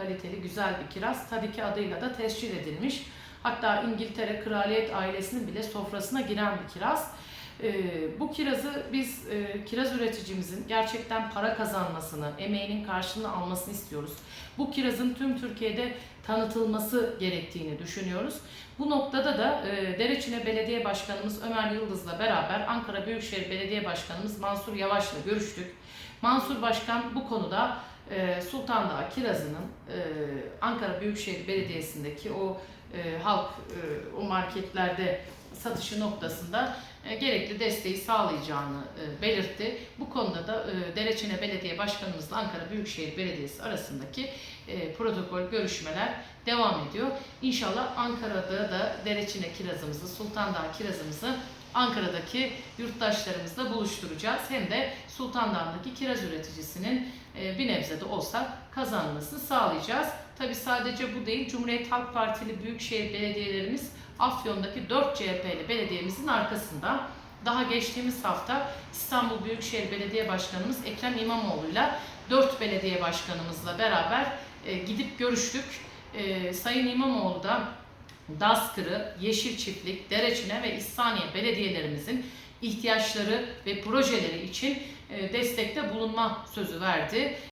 kaliteli, güzel bir kiraz. Tabii ki adıyla da tescil edilmiş. Hatta İngiltere kraliyet ailesinin bile sofrasına giren bir kiraz. Ee, bu kirazı biz e, kiraz üreticimizin gerçekten para kazanmasını, emeğinin karşılığını almasını istiyoruz. Bu kirazın tüm Türkiye'de tanıtılması gerektiğini düşünüyoruz. Bu noktada da e, Dereçine Belediye Başkanımız Ömer Yıldız'la beraber Ankara Büyükşehir Belediye Başkanımız Mansur Yavaş'la görüştük. Mansur Başkan bu konuda e, Sultan Dağı kirazının e, Ankara Büyükşehir Belediyesi'ndeki o e, halk e, o marketlerde satışı noktasında e, gerekli desteği sağlayacağını e, belirtti. Bu konuda da e, Belediye Başkanımızla Ankara Büyükşehir Belediyesi arasındaki e, protokol görüşmeler devam ediyor. İnşallah Ankara'da da Dereçine kirazımızı, Sultan Dağı kirazımızı Ankara'daki yurttaşlarımızla buluşturacağız. Hem de Sultan Dağı'ndaki kiraz üreticisinin e, bir nebze de olsa kazanmasını sağlayacağız. Tabi sadece bu değil, Cumhuriyet Halk Partili büyükşehir belediyelerimiz Afyon'daki 4 CHP'li belediyemizin arkasında. Daha geçtiğimiz hafta İstanbul Büyükşehir Belediye Başkanımız Ekrem İmamoğlu'yla 4 belediye başkanımızla beraber e, gidip görüştük. E, Sayın İmamoğlu da Daskırı, Yeşil Çiftlik, Dereçine ve İhsaniye belediyelerimizin ihtiyaçları ve projeleri için e, destekte bulunma sözü verdi.